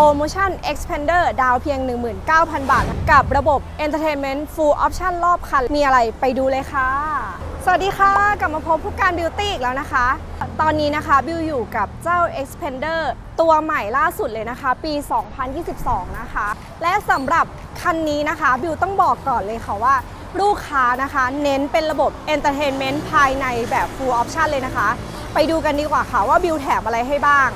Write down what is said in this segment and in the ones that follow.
โปรโมชั่น Expander ดาวเพียง 19,000 บาท กับระบบ Entertainment Full Option รอบคัน มีอะไรไปดูเลยค่ะ สวัสดีค่ะ กลับมาพบผู้การบิวตี้อีกแล้วนะคะ ตอนนี้นะคะบิวอยู่กับเจ้า Expander ตัวใหม่ล่าสุดเลยนะคะ ปี 2022 นะคะ และสำหรับคันนี้นะคะบิวต้องบอกก่อนเลยค่ะว่าลูกค้านะคะเน้นเป็นระบบ Entertainment ภายในแบบ Full Option เลยนะคะ ไปดูกันดีกว่าค่ะว่าบิวแถมอะไรให้บ้าง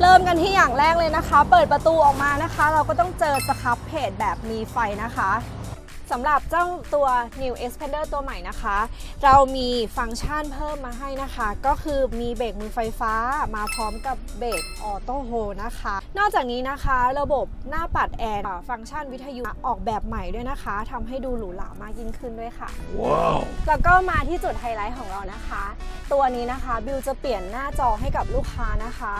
เริ่มกันที่อย่างแรกเลยนะคะ เปิดประตูออกมานะคะ เราก็ต้องเจอสครับเพจแบบมีไฟนะคะสำหรับเจ้าตัว New Expander ตัวใหม่นะคะ เรามีฟังก์ชันเพิ่มมาให้นะคะ ก็คือมีเบรกมือไฟฟ้ามาพร้อมกับเบรกออโต้โฮนะคะ นอกจากนี้นะคะระบบหน้าปัดแอร์ฟังก์ชันวิทยุออกแบบใหม่ด้วยนะคะทำให้ดูหรูหรามากยิ่งขึ้นด้วยค่ะ Wow. แล้วก็มาที่จุดไฮไลท์ของเรานะคะ ตัวนี้นะคะบิวจะเปลี่ยนหน้าจอให้กับลูกค้านะคะ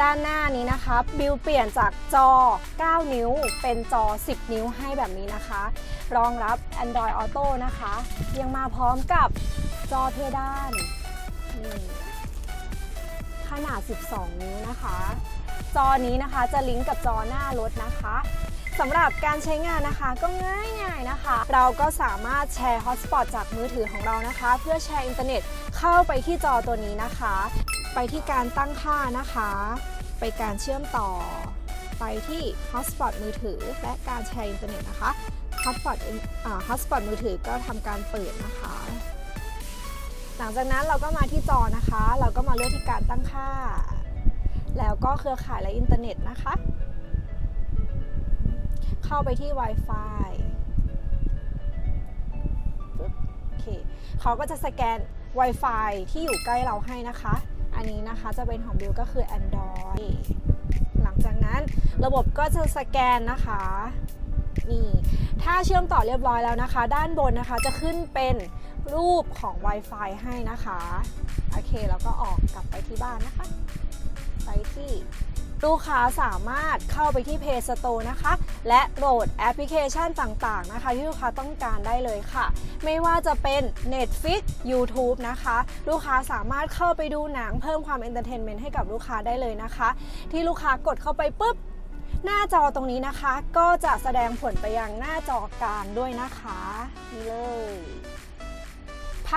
ด้านหน้านี้นะคะบิวเปลี่ยนจากจอ 9 นิ้ว เป็นจอ 10 นิ้วให้แบบนี้นะคะ รองรับ Android Auto นะคะ ยังมาพร้อมกับจอเพดานขนาด 12 นิ้วนะคะ จอนี้นะคะจะลิงก์กับจอหน้ารถนะคะ สำหรับการใช้งานนะคะก็ง่ายๆนะคะ เราก็สามารถแชร์ฮอตสปอตจากมือถือของเรานะคะ เพื่อแชร์อินเทอร์เน็ตเข้าไปที่จอตัวนี้นะคะ ไปที่การตั้งค่านะคะ ไปการเชื่อมต่อ ไปที่ฮอตสปอตมือถือ และการแชร์อินเทอร์เน็ตนะคะฮอตสปอตฮอตสปอตมือถือก็ทำการเปิดนะคะ หลังจากนั้นเราก็มาที่จอนะคะ เราก็มาเลือกที่การตั้งค่า แล้วก็เครือข่ายและอินเทอร์เน็ตนะคะ เข้าไปที่ Wi-Fi โอเคเขาก็จะสแกน Wi-Fi ที่อยู่ใกล้เราให้นะคะ อันนี้นะคะจะเป็นของบิวก็คือ Android หลังจากนั้นระบบก็จะสแกนนะคะนี่ถ้าเชื่อมต่อเรียบร้อยแล้วนะคะ ด้านบนนะคะจะขึ้นเป็นรูปของ Wi-Fi ให้นะคะ โอเค แล้วก็ออกกลับไปที่บ้านนะคะ ไปที่ ลูกค้าสามารถเข้าไปที่ Play Store นะคะ และโหลดแอปพลิเคชันต่างๆนะคะ ที่ลูกค้าต้องการได้เลยค่ะ ไม่ว่าจะเป็น Netflix YouTube นะคะ ลูกค้าสามารถเข้าไปดูหนังเพิ่มความเอนเตอร์เทนเมนต์ให้กับลูกค้าได้เลยนะคะ ที่ลูกค้ากดเข้าไปปุ๊บหน้าจอตรงนี้นะคะ ก็จะแสดงผลไปยังหน้าจอกลางด้วยนะคะ นี่เลย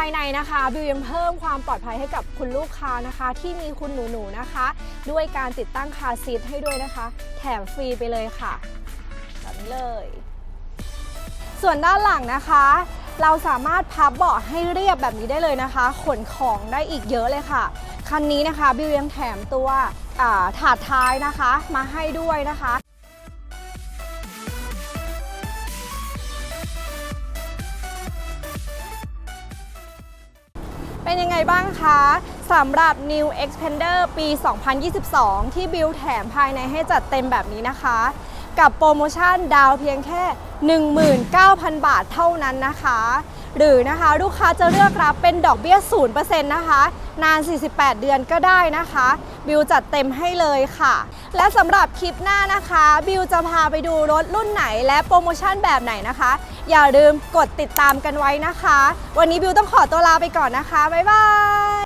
ายในนะคะบิวยังเพิ่มความปลอดภัยให้กับคุณลูกค้านะคะ ที่มีคุณหนูๆนะคะ ด้วยการติดตั้งคาร์ซีทให้ด้วยนะคะ แถมฟรีไปเลยค่ะแบบนี้เลย ส่วนด้านหลังนะคะ เราสามารถพับเบาะให้เรียบแบบนี้ได้เลยนะคะ ขนของได้อีกเยอะเลยค่ะ คันนี้นะคะบิวยังแถมตัวถาดท้ายนะคะ มาให้ด้วยนะคะ เป็นยังไงบ้างคะสำหรับ New Expander ปี 2022 ที่บิวแถมภายในให้จัดเต็มแบบนี้นะคะ กับโปรโมชั่นดาวเพียงแค่ 19,000 บาทเท่านั้นนะคะ หรือนะคะลูกค้าจะเลือกรับเป็นดอกเบี้ย 0%นะคะ นาน 48 เดือนก็ได้นะคะ บิวจัดเต็มให้เลยค่ะ และสำหรับคลิปหน้านะคะ บิวจะพาไปดูรถรุ่นไหนและโปรโมชั่นแบบไหนนะคะ อย่าลืมกดติดตามกันไว้นะคะ วันนี้บิวต้องขอตัวลาไปก่อนนะคะ บ๊ายบาย